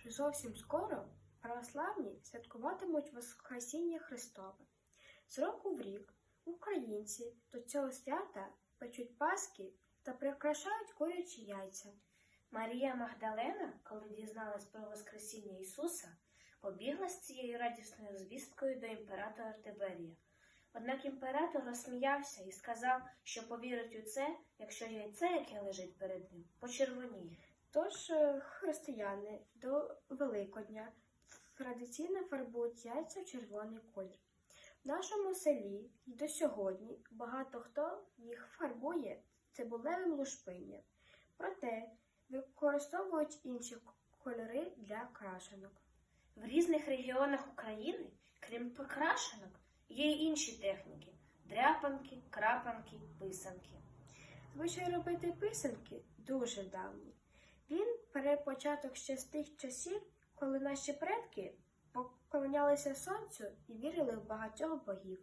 що зовсім скоро православні святкуватимуть Воскресіння Христове. З року в рік українці до цього свята печуть паски та прикрашають курячі яйця. Марія Магдалена, коли дізналась про Воскресіння Ісуса, побігла з цією радісною звісткою до імператора Тиберія. Однак імператор розсміявся і сказав, що повірить у це, якщо яйце, яке лежить перед ним, почервоніє. Тож е, християни до Великодня традиційно фарбують яйця в червоний колір. В нашому селі й до сьогодні багато хто їх фарбує цибулевим лушпинням, проте використовують інші кольори для крашенок. В різних регіонах України, крім покрашенок, є й інші техніки дряпанки, крапанки, писанки. Звичай робити писанки дуже давній. Він бере початок ще з тих часів, коли наші предки поклонялися сонцю і вірили в багатьох богів.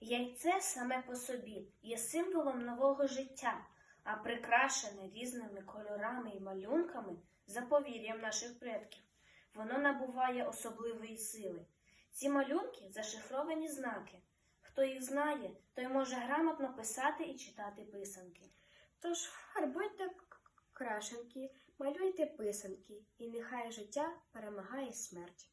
Яйце саме по собі є символом нового життя, а прикрашене різними кольорами і малюнками за повір'ям наших предків. Воно набуває особливої сили. Ці малюнки зашифровані знаки. Хто їх знає, той може грамотно писати і читати писанки. Тож фарбуйте крашенки, малюйте писанки, і нехай життя перемагає смерть.